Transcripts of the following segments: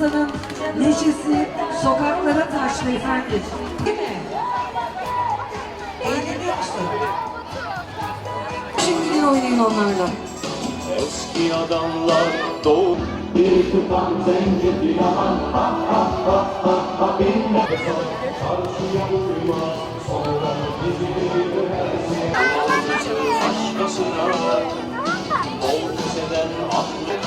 İnsanın neşesi sokaklara taştı efendim. Değil mi? Eğleniyor musun? Şimdi bir oynayın onlarla. Eski adamlar doğup bir tutam zencefil yaman ha ha ha ha ha binme Çarşıya uyma sonra bizi dönersin Başkasına ol eden aklı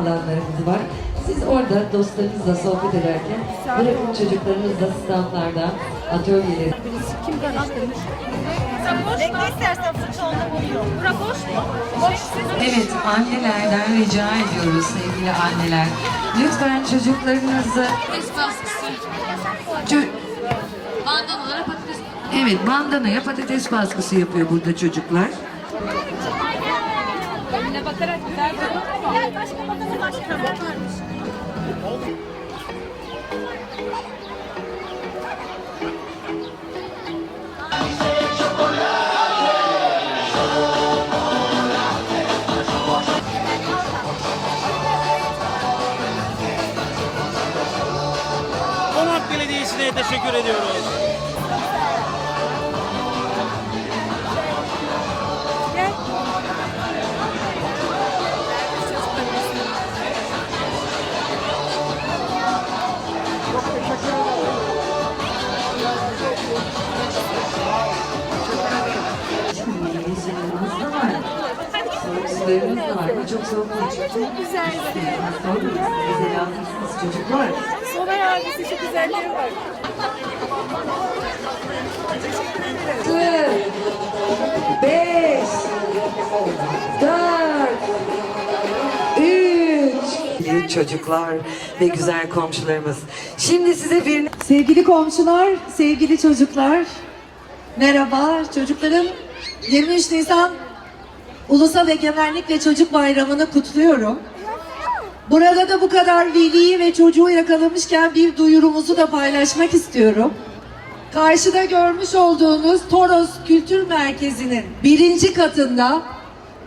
alanlarımız var. Siz orada dostlarınızla sohbet ederken bırakın çocuklarınızla standlarda, atölyeleri. Bekle istersen fırça onda buluyor. Bura boş mu? Boş. Evet, annelerden rica ediyoruz sevgili anneler. Lütfen çocuklarınızı... Çö- Bandanalara patates evet, bandanaya patates baskısı yapıyor burada çocuklar. Önüne bakarak güzel bir Gel başka bakalım başka varmış. Konak teşekkür ediyoruz. Da var. Çok soğuk değil. Çok güzel. Soğuk değil. Bize lazımsınız çocuklar. Soner abisi şu güzelleri var. Altı, beş, dört, üç. Çocuklar ve güzel komşularımız. Şimdi size bir... Sevgili komşular, sevgili çocuklar, merhaba. Çocuklarım 23 Nisan Ulusal Egemenlik ve Çocuk Bayramı'nı kutluyorum. Burada da bu kadar veliyi ve çocuğu yakalamışken bir duyurumuzu da paylaşmak istiyorum. Karşıda görmüş olduğunuz Toros Kültür Merkezi'nin birinci katında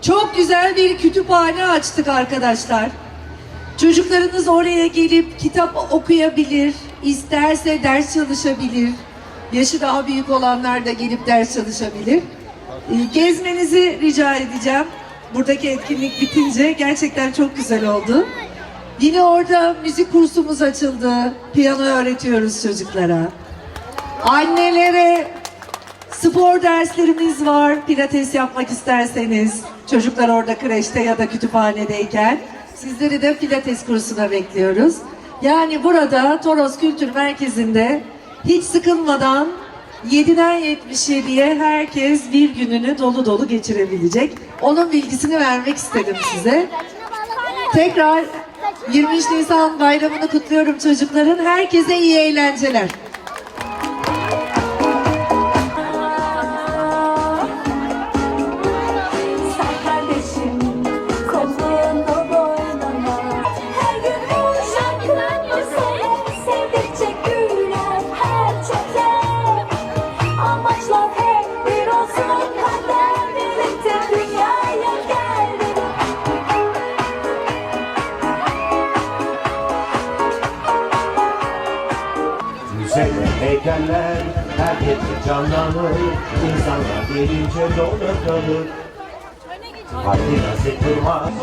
çok güzel bir kütüphane açtık arkadaşlar. Çocuklarınız oraya gelip kitap okuyabilir, isterse ders çalışabilir. Yaşı daha büyük olanlar da gelip ders çalışabilir. Gezmenizi rica edeceğim. Buradaki etkinlik bitince gerçekten çok güzel oldu. Yine orada müzik kursumuz açıldı. Piyano öğretiyoruz çocuklara. Annelere spor derslerimiz var. Pilates yapmak isterseniz çocuklar orada kreşte ya da kütüphanedeyken sizleri de pilates kursuna bekliyoruz. Yani burada Toros Kültür Merkezi'nde hiç sıkılmadan 7'den 77'ye herkes bir gününü dolu dolu geçirebilecek. Onun bilgisini vermek istedim size. Tekrar 23 Nisan bayramını kutluyorum çocukların. Herkese iyi eğlenceler. Heykeller her gece canlanır. İnsanlar gelince dola kalır. Hadi nasıl kırmaz